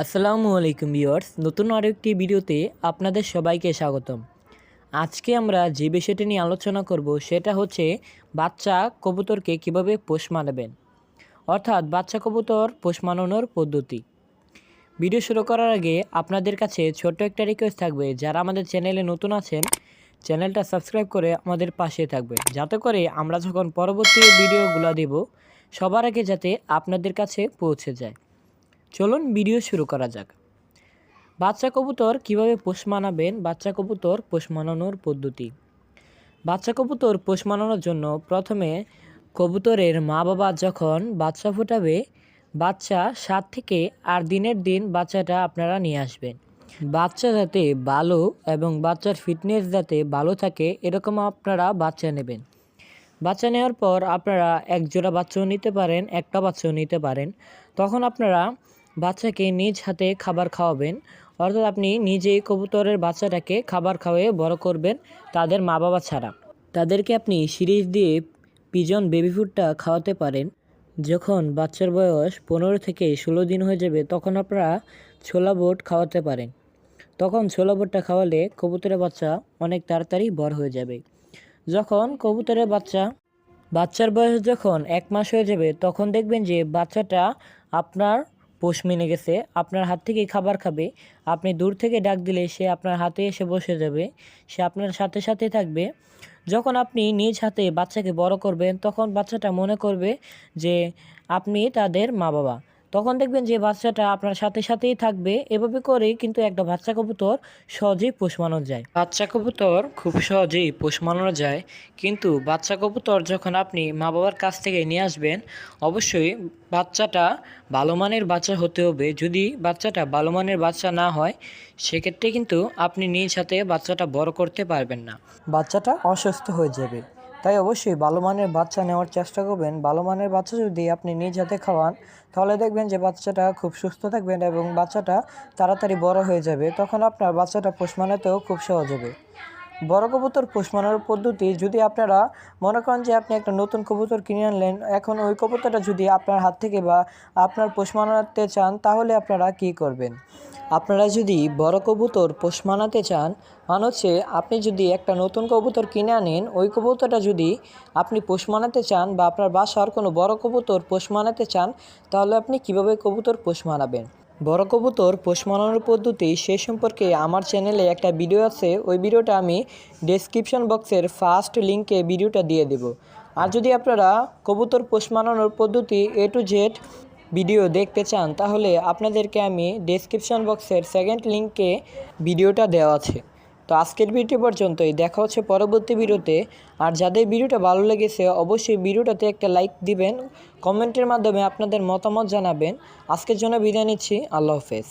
আসসালামু আলাইকুম ভিউয়ার্স, নতুন আরও একটি ভিডিওতে আপনাদের সবাইকে স্বাগতম। আজকে আমরা যে বিষয়টি নিয়ে আলোচনা করব সেটা হচ্ছে বাচ্চা কবুতরকে কীভাবে পোষ মানাবেন। অর্থাৎ বাচ্চা কবুতর পোষ মানানোর পদ্ধতি। ভিডিও শুরু করার আগে আপনাদের কাছে ছোট্ট একটা রিকোয়েস্ট থাকবে, যারা আমাদের চ্যানেলে নতুন আছেন চ্যানেলটা সাবস্ক্রাইব করে আমাদের পাশে থাকবে। যাতে করে আমরা যখন পরবর্তী ভিডিওগুলো দেব, সবার আগে যাতে আপনাদের কাছে পৌঁছে যায়। চলুন ভিডিও শুরু করা যাক। বাচ্চা কবুতর কীভাবে পোষ মানাবেন? বাচ্চা কবুতর পোষ মানানোর পদ্ধতি। বাচ্চা কবুতর পোষ মানানোর জন্য প্রথমে কবুতরের মা বাবা যখন বাচ্চা ফোটাবে, বাচ্চা সাত থেকে আট দিনের দিন বাচ্চাটা আপনারা নিয়ে আসবেন। বাচ্চা যাতে ভালো এবং বাচ্চার ফিটনেস যাতে ভালো থাকে, এরকম আপনারা বাচ্চা নেবেন। বাচ্চা নেওয়ার পর আপনারা এক জোড়া বাচ্চাও নিতে পারেন, একটা বাচ্চাও নিতে পারেন। তখন আপনারা বাচ্চাকে নিজ হাতে খাবার খাওয়াবেন। অর্থাৎ আপনি নিজেই কবুতরের বাচ্চাটাকে খাবার খাওয়িয়ে বড় করবেন তাদের মা বাবা ছাড়া। তাদেরকে আপনি সিরিজ দিয়ে পিজন বেবি ফুডটা খাওয়াতে পারেন। যখন বাচ্চার বয়স পনেরো থেকে ষোলো দিন হয়ে যাবে, তখন আপনারা ছোলা বোট খাওয়াতে পারেন। তখন ছোলা বোটটা খাওয়ালে কবুতরের বাচ্চা অনেক তাড়াতাড়ি বড় হয়ে যাবে। যখন কবুতরের বাচ্চা, বাচ্চার বয়স যখন এক মাস হয়ে যাবে, তখন দেখবেন যে বাচ্চাটা আপনার পোষ মেনে গেছে, আপনার হাত থেকেই খাবার খাবে। আপনি দূর থেকে ডাক দিলে সে আপনার হাতে এসে বসে যাবে, সে আপনার সাথে সাথে থাকবে। যখন আপনি নিজ হাতে বাচ্চাকে বড় করবেন, তখন বাচ্চাটা মনে করবে যে, আপনি তাদের মা বাবা তখন দেখবেন যে বাচ্চাটা আপনার সাথে সাথেই থাকবে। এভাবে করেই কিন্তু একটা বাচ্চা কবুতর সহজেই পোষ মানানো যায়। বাচ্চা কবুতর খুব সহজেই পোষ মানানো যায়। কিন্তু বাচ্চা কবুতর যখন আপনি মা বাবার কাছ থেকে নিয়ে আসবেন অবশ্যই বাচ্চাটা ভালো মানের বাচ্চা হতে হবে। যদি বাচ্চাটা ভালো মানের বাচ্চা না হয় সেক্ষেত্রে কিন্তু আপনি নিজ হাতে বাচ্চাটা বড় করতে পারবেন না। বাচ্চাটা অসুস্থ হয়ে যাবে। তাই অবশ্যই ভালো মানের বাচ্চা নেওয়ার চেষ্টা করবেন। ভালো মানের বাচ্চা যদি আপনি নিজ হাতে খাওয়ান, তাহলে দেখবেন যে বাচ্চাটা খুব সুস্থ থাকবেন এবং বাচ্চাটা তাড়াতাড়ি বড় হয়ে যাবে। তখন আপনার বাচ্চাটা পোষ মানাতেও খুব সহজ হবে। বড় কবুতর পোষ মানানোর পদ্ধতি যদি আপনারা মনে করেন যে আপনি একটা নতুন কবুতর কিনে আনলেন, এখন ওই কবুতরটা যদি আপনার হাত থেকে বা আপনার পোষ মানাতে চান, তাহলে আপনারা কী করবেন? আপনারা যদি বড় কবুতর পোষ মানাতে চান মানে হচ্ছে আপনি যদি একটা নতুন কবুতর কিনে আনেন, ওই কবুতরটা যদি আপনি পোষ মানাতে চান বা আপনার বাসার কোনো বড় কবুতর পোষ মানাতে চান, তাহলে আপনি কীভাবে কবুতর পোষ মানাবেন বড় কবুতর পোষ মানানোর পদ্ধতি সে সম্পর্কে আমার চ্যানেলে একটা ভিডিও আছে, ওই ভিডিওটা আমি ডেসক্রিপশন বক্সের ফার্স্ট লিঙ্কে ভিডিওটা দিয়ে দেব। আর যদি আপনারা কবুতর পোষ মানানোর পদ্ধতি এ টু জেড ভিডিও দেখতে চান, তাহলে আপনাদেরকে আমি ডেসক্রিপশন বক্সের সেকেন্ড লিঙ্কে ভিডিওটা দেওয়া আছে। তো আজকের ভিডিও পর্যন্তই। দেখা হচ্ছে পরবর্তী ভিডিওতে। আর যাদের ভিডিওটা ভালো লেগেছে, অবশ্যই ভিডিওটাতে একটা লাইক দিবেন। কমেন্টের মাধ্যমে আপনাদের মতামত জানাবেন। আজকের জন্য বিদায় নিচ্ছি। আল্লাহ হাফেজ।